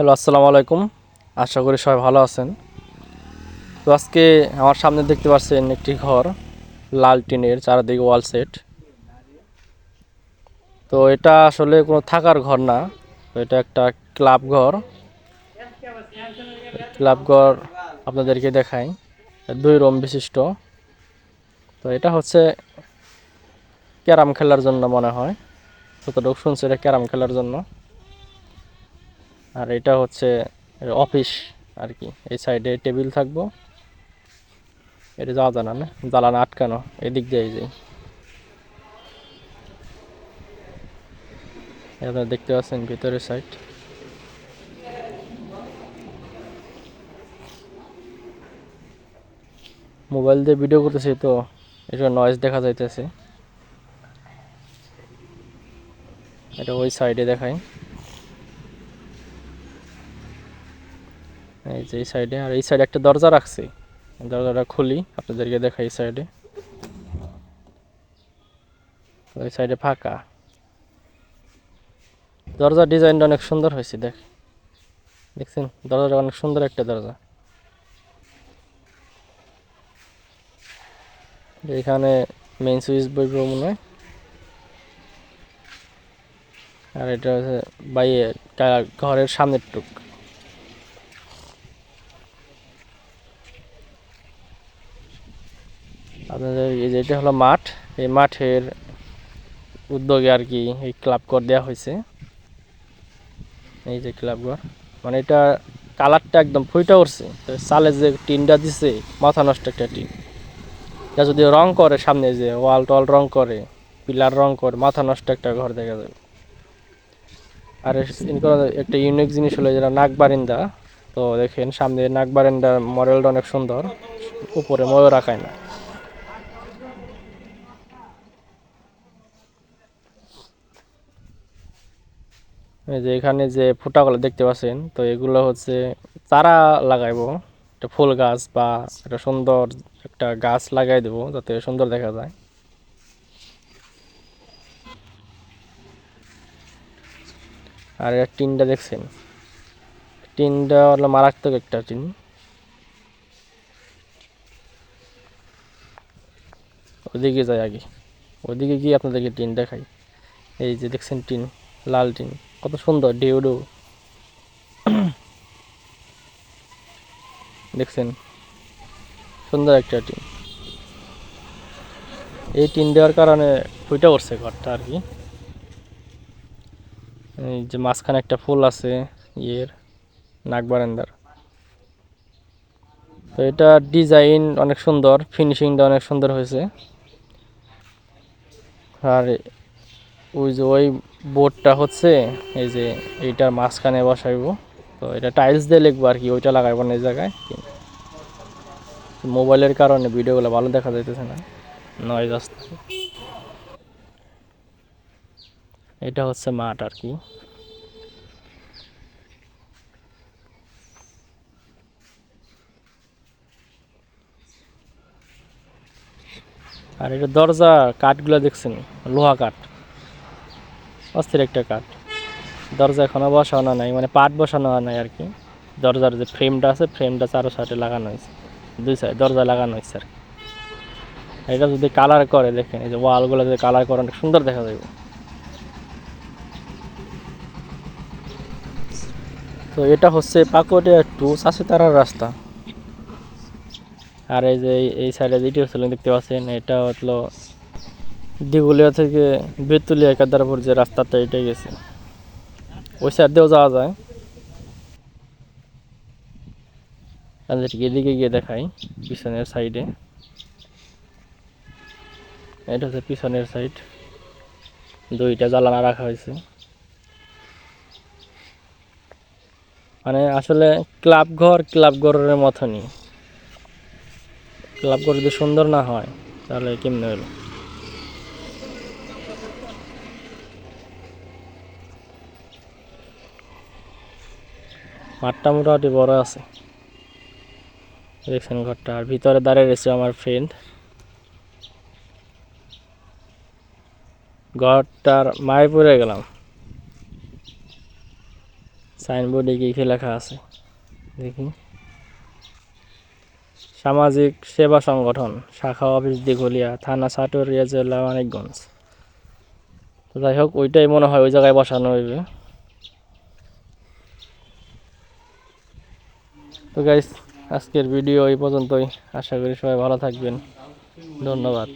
Hello, আসসালামু আলাইকুম। আশা করি সবাই ভালো আছেন। তো আজকে আমার সামনে দেখতে পাচ্ছেন একটি ঘর, লাল টিনের চারদিকে ওয়াল সেট। তো এটা আসলে কোনো থাকার ঘর না, তো এটা একটা ক্লাব ঘর। ক্লাব ঘর আপনাদেরকে দেখাই, দুই রুম বিশিষ্ট। তো এটা হচ্ছে ক্যারাম খেলার জন্য মনে হয়, যতটুকু শুনছি এটা ক্যারাম খেলার জন্য। আর এটা হচ্ছে অফিস আর কি। এই সাইডে টেবিল থাকব। এটা যাওয়া জানা না? জ্বালানো আটকানো, এদিক দিয়ে যাই দেখতে পাচ্ছেন ভিতরের সাইড। মোবাইল দিয়ে ভিডিও করতেছি তো এটা নয়েজ দেখা যাইতেছে। এটা ওই সাইডে দেখাই। এই যে এই সাইডে, আর এই সাইডে একটা দরজা রাখছি। দরজাটা খুলি, আপনাদেরকে দেখাই এই সাইডে। ওই সাইডে ফাঁকা। দরজার ডিজাইনটা অনেক সুন্দর হয়েছে, দেখ। দেখছেন? দরজাটা অনেক সুন্দর একটা দরজা। এখানে মেইন সুইচ বইব মনে হয়। আর এটা হচ্ছে বাইরে ঘরের সামনের টুক। আপনাদের এই যে এটা হলো মাঠ, এই মাঠের উদ্যোগে আর কি এই ক্লাব ঘর দেওয়া হয়েছে। এই যে ক্লাব ঘর মানে এটা কালারটা একদম ফুইটা উঠছে। তো চালে যে টিনটা দিছে, মাথা নষ্ট একটা টিন এটা যদি রং করে সামনে যে ওয়াল টল রং করে, পিলার রং করে, মাথা নষ্ট একটা ঘর দেখা যাবে। আর একটা ইউনিক জিনিস হলো যেটা নাক বারিন্দা। তো দেখেন, সামনে নাক বারিন্দার মডেলটা অনেক সুন্দর, উপরে ময়ূর রাখায় না। যে এখানে যে ফুটাগুলো দেখতে পাচ্ছেন, তো এগুলো হচ্ছে চারা লাগাইবো। একটা ফুল গাছ বা একটা সুন্দর একটা গাছ লাগাই দেবো যাতে সুন্দর দেখা যায়। আর এর টিনটা দেখছেন? টিনটা হলো মারাত্মক একটা টিন। ওদিকে যাই আগে। ওদিকে গিয়ে আপনাদেরকে টিন দেখাই। এই যে দেখছেন টিন। লাল টিন। কত সুন্দর, ঢেউ দেখছেন? সুন্দর একটা টিন। এই টিন দেওয়ার কারণে ফুইটা উঠছে ঘরটা আর কি। এই যে মাঝখানে একটা ফুল আছে, ইয়ের নাক বারান্দার। তো এটা ডিজাইন অনেক সুন্দর, ফিনিশিংটা অনেক সুন্দর হয়েছে। আর ওই যে ওই বোর্ডটা হচ্ছে, এই যে এইটার মাঝখানে বসাইবো। তো এটা টাইলস দিয়ে লিখব আর কি, ওইটা লাগাইবো না এই জায়গায়। মোবাইলের কারণে ভিডিওগুলো ভালো দেখা যাইতেছে না নয়েজ আসতেছে এটা হচ্ছে মাঠ আর কি। আর এটা দরজা কাঠগুলো দেখছেন, লোহা কাঠ। অস্থির একটা কাঠ। দরজা এখনও বসানো নাই মানে পাট বসানো নাই আর কি। দরজার যে ফ্রেমটা আছে, ফ্রেমটা চারো সাইডে লাগানো হয়েছে। দুই সাইড, দরজা লাগানো হয়েছে আর এটা যদি কালার করে, দেখেন, এই যে ওয়ালগুলো যদি কালার করে, অনেক সুন্দর দেখা যাবে। তো এটা হচ্ছে পাকুয়াটিয়া টু চাষিতারার রাস্তা। আর এই যে এই- এই সাইডে যেটি হচ্ছিল দেখতে পাচ্ছেন, এটা হলো দিগুলিয়া থেকে বেতুলিয়া কেদারপুর যে রাস্তাটা, এটাই গেছে। ওই সাইড দিয়েও যাওয়া যায়। আপনাদেরকে এদিকে গিয়ে দেখাই, পিছনের সাইডে। এটা হচ্ছে পিছনের সাইড। দুইটা জ্বালানা রাখা হয়েছে। মানে আসলে ক্লাব ঘর, ক্লাব ঘরের মতনই। ক্লাব ঘর যদি সুন্দর না হয়, তাহলে কেমনে হলো? মাঠটা মোটামুটি বড় আছে। দেখছেন ঘরটা। আর ভিতরে দাঁড়িয়ে রয়েছে আমার ফ্রেন্ড ঘরটার মায়পুরে গেলাম। সাইনবোর্ডে কি কি লেখা আছে। দেখি। সামাজিক সেবা সংগঠন, শাখা অফিস দিঘলিয়া, থানা সাটুরিয়া, জেলা অনেকগঞ্জ তো যাই হোক, ওইটাই মনে হয় ওই জায়গায় বসানো হইবে। তো গাইস আজকের ভিডিও এই পর্যন্তই। আশা করি সবাই ভালো থাকবেন। ধন্যবাদ।